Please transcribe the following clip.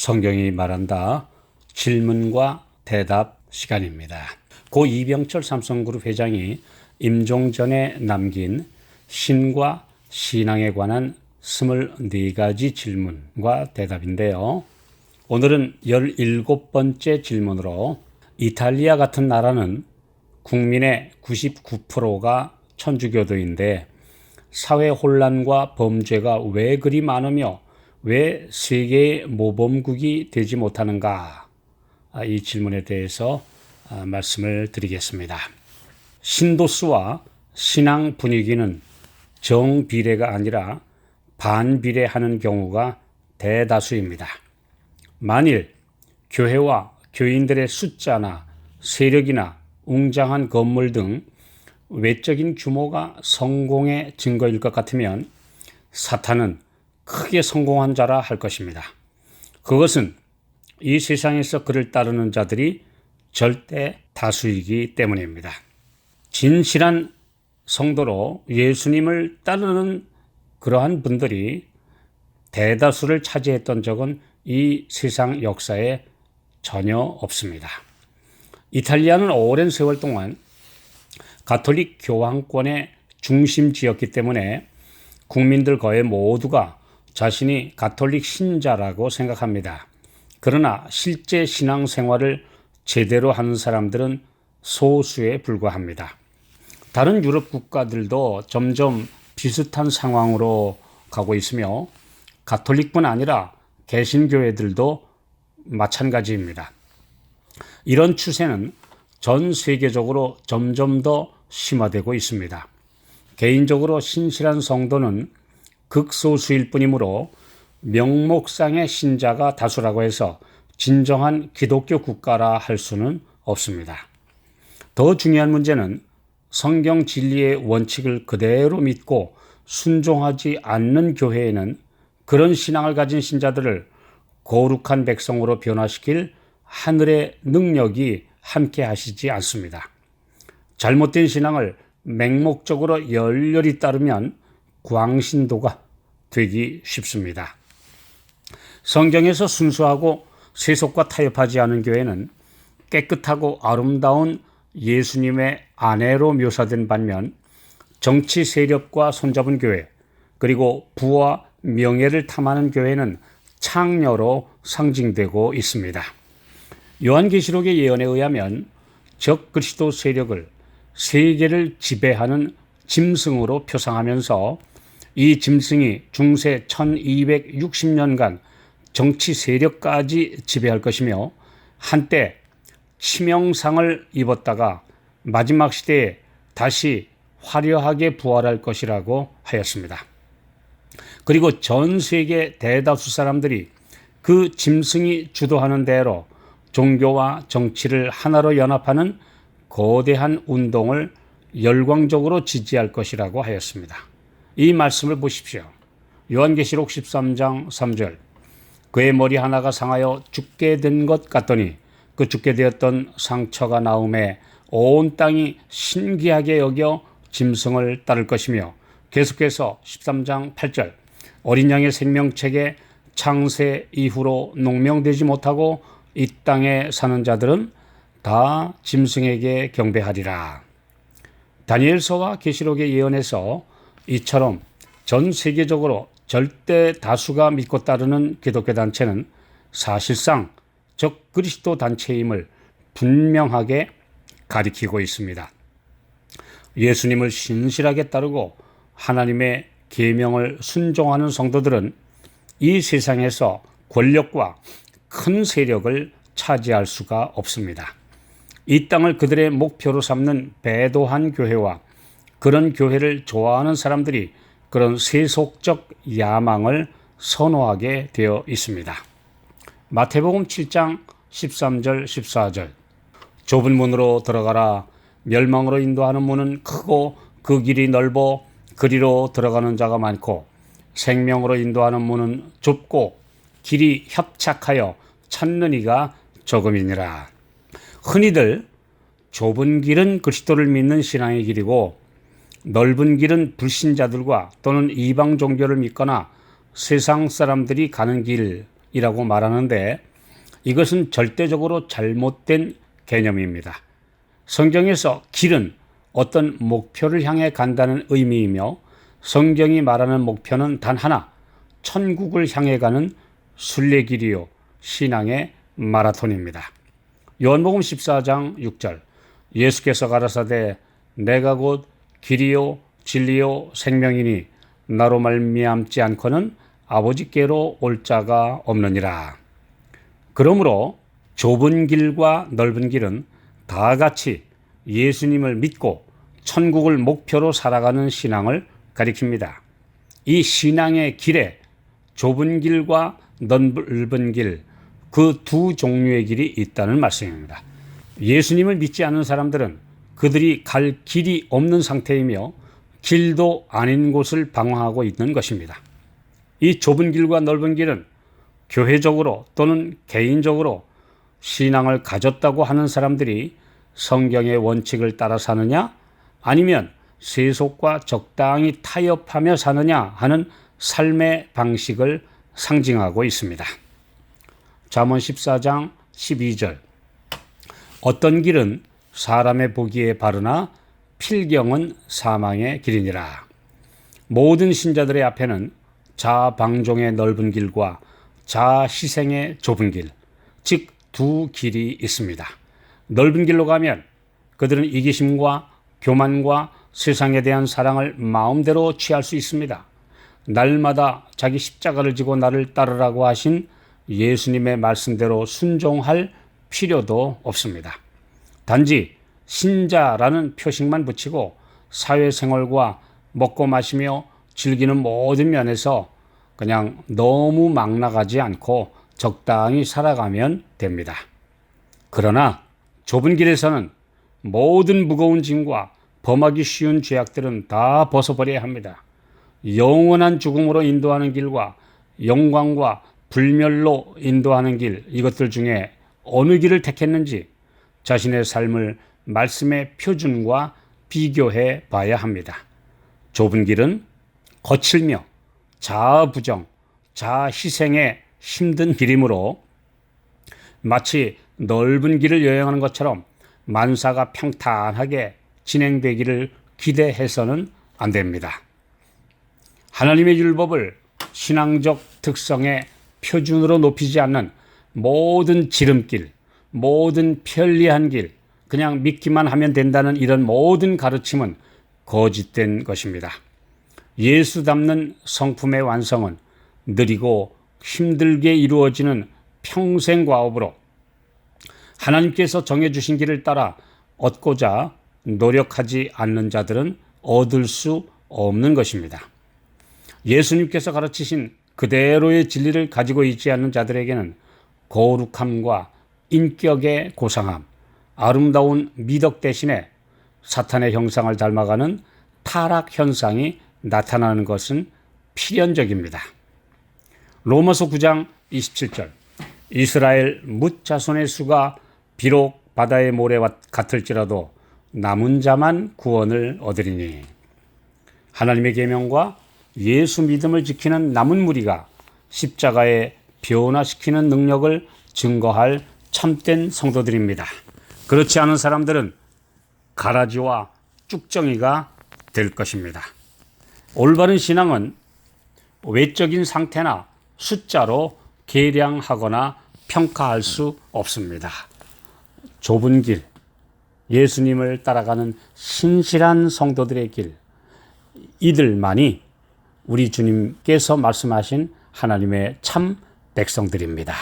성경이 말한다. 질문과 대답 시간입니다. 고 이병철 삼성그룹 회장이 임종전에 남긴 신과 신앙에 관한 24가지 질문과 대답인데요. 오늘은 17번째 질문으로 이탈리아 같은 나라는 국민의 99%가 천주교도인데 사회 혼란과 범죄가 왜 그리 많으며 왜 세계의 모범국이 되지 못하는가? 아, 이 질문에 대해서 아, 말씀을 드리겠습니다. 신도수와 신앙 분위기는 정비례가 아니라 반비례하는 경우가 대다수입니다. 만일 교회와 교인들의 숫자나 세력이나 웅장한 건물 등 외적인 규모가 성공의 증거일 것 같으면 사탄은 크게 성공한 자라 할 것입니다. 그것은 이 세상에서 그를 따르는 자들이 절대 다수이기 때문입니다. 진실한 성도로 예수님을 따르는 그러한 분들이 대다수를 차지했던 적은 이 세상 역사에 전혀 없습니다. 이탈리아는 오랜 세월 동안 가톨릭 교황권의 중심지였기 때문에 국민들 거의 모두가 자신이 가톨릭 신자라고 생각합니다. 그러나 실제 신앙생활을 제대로 하는 사람들은 소수에 불과합니다. 다른 유럽 국가들도 점점 비슷한 상황으로 가고 있으며 가톨릭뿐 아니라 개신교회들도 마찬가지입니다. 이런 추세는 전 세계적으로 점점 더 심화되고 있습니다. 개인적으로 신실한 성도는 극소수일 뿐이므로 명목상의 신자가 다수라고 해서 진정한 기독교 국가라 할 수는 없습니다. 더 중요한 문제는 성경 진리의 원칙을 그대로 믿고 순종하지 않는 교회에는 그런 신앙을 가진 신자들을 거룩한 백성으로 변화시킬 하늘의 능력이 함께 하시지 않습니다. 잘못된 신앙을 맹목적으로 열렬히 따르면 광신도가 되기 쉽습니다. 성경에서 순수하고 세속과 타협하지 않은 교회는 깨끗하고 아름다운 예수님의 아내로 묘사된 반면 정치 세력과 손잡은 교회 그리고 부와 명예를 탐하는 교회는 창녀로 상징되고 있습니다. 요한계시록의 예언에 의하면 적 그리스도 세력을 세계를 지배하는 짐승으로 표상하면서 이 짐승이 중세 1260년간 정치 세력까지 지배할 것이며 한때 치명상을 입었다가 마지막 시대에 다시 화려하게 부활할 것이라고 하였습니다. 그리고 전 세계 대다수 사람들이 그 짐승이 주도하는 대로 종교와 정치를 하나로 연합하는 거대한 운동을 열광적으로 지지할 것이라고 하였습니다. 이 말씀을 보십시오. 요한계시록 13장 3절. 그의 머리 하나가 상하여 죽게 된 것 같더니 그 죽게 되었던 상처가 나음에 온 땅이 신기하게 여겨 짐승을 따를 것이며 계속해서 13장 8절 어린 양의 생명책에 창세 이후로 농명되지 못하고 이 땅에 사는 자들은 다 짐승에게 경배하리라. 다니엘서와 계시록의 예언에서 이처럼 전 세계적으로 절대 다수가 믿고 따르는 기독교 단체는 사실상 적 그리스도 단체임을 분명하게 가리키고 있습니다. 예수님을 신실하게 따르고 하나님의 계명을 순종하는 성도들은 이 세상에서 권력과 큰 세력을 차지할 수가 없습니다. 이 땅을 그들의 목표로 삼는 배도한 교회와 그런 교회를 좋아하는 사람들이 그런 세속적 야망을 선호하게 되어 있습니다. 마태복음 7장 13절 14절 좁은 문으로 들어가라 멸망으로 인도하는 문은 크고 그 길이 넓어 그리로 들어가는 자가 많고 생명으로 인도하는 문은 좁고 길이 협착하여 찾는 이가 조금이니라. 흔히들 좁은 길은 그리스도를 믿는 신앙의 길이고 넓은 길은 불신자들과 또는 이방 종교를 믿거나 세상 사람들이 가는 길 길이라고 말하는데 이것은 절대적으로 잘못된 개념입니다. 성경에서 길은 어떤 목표를 향해 간다는 의미이며 성경이 말하는 목표는 단 하나, 천국을 향해 가는 순례길이요, 신앙의 마라톤입니다. 요한복음 14장 6절 예수께서 가라사대 내가 곧 길이요 진리요 생명이니 나로 말미암지 않고는 아버지께로 올 자가 없느니라. 그러므로 좁은 길과 넓은 길은 다 같이 예수님을 믿고 천국을 목표로 살아가는 신앙을 가리킵니다. 이 신앙의 길에 좁은 길과 넓은 길, 그 두 종류의 길이 있다는 말씀입니다. 예수님을 믿지 않는 사람들은 그들이 갈 길이 없는 상태이며 길도 아닌 곳을 방황하고 있는 것입니다. 이 좁은 길과 넓은 길은 교회적으로 또는 개인적으로 신앙을 가졌다고 하는 사람들이 성경의 원칙을 따라 사느냐 아니면 세속과 적당히 타협하며 사느냐 하는 삶의 방식을 상징하고 있습니다. 잠언 14장 12절 어떤 길은 사람의 보기에 바르나 필경은 사망의 길이니라. 모든 신자들의 앞에는 자방종의 넓은 길과 자희생의 좁은 길, 즉 두 길이 있습니다. 넓은 길로 가면 그들은 이기심과 교만과 세상에 대한 사랑을 마음대로 취할 수 있습니다. 날마다 자기 십자가를 지고 나를 따르라고 하신 예수님의 말씀대로 순종할 필요도 없습니다. 단지 신자라는 표식만 붙이고 사회생활과 먹고 마시며 즐기는 모든 면에서 그냥 너무 막 나가지 않고 적당히 살아가면 됩니다. 그러나 좁은 길에서는 모든 무거운 짐과 범하기 쉬운 죄악들은 다 벗어버려야 합니다. 영원한 죽음으로 인도하는 길과 영광과 불멸로 인도하는 길, 이것들 중에 어느 길을 택했는지 자신의 삶을 말씀의 표준과 비교해 봐야 합니다. 좁은 길은 거칠며 자아부정, 자희생에 힘든 길이므로 마치 넓은 길을 여행하는 것처럼 만사가 평탄하게 진행되기를 기대해서는 안 됩니다. 하나님의 율법을 신앙적 특성의 표준으로 높이지 않는 모든 지름길, 모든 편리한 길, 그냥 믿기만 하면 된다는 이런 모든 가르침은 거짓된 것입니다. 예수 닮는 성품의 완성은 느리고 힘들게 이루어지는 평생 과업으로 하나님께서 정해주신 길을 따라 얻고자 노력하지 않는 자들은 얻을 수 없는 것입니다. 예수님께서 가르치신 그대로의 진리를 가지고 있지 않는 자들에게는 거룩함과 인격의 고상함, 아름다운 미덕 대신에 사탄의 형상을 닮아가는 타락 현상이 나타나는 것은 필연적입니다. 로마서 9장 27절 이스라엘 뭇 자손의 수가 비록 바다의 모래와 같을지라도 남은 자만 구원을 얻으리니 하나님의 계명과 예수 믿음을 지키는 남은 무리가 십자가에 변화시키는 능력을 증거할 참된 성도들입니다. 그렇지 않은 사람들은 가라지와 쭉정이가 될 것입니다. 올바른 신앙은 외적인 상태나 숫자로 계량하거나 평가할 수 없습니다. 좁은 길, 예수님을 따라가는 신실한 성도들의 길, 이들만이 우리 주님께서 말씀하신 하나님의 참 백성들입니다.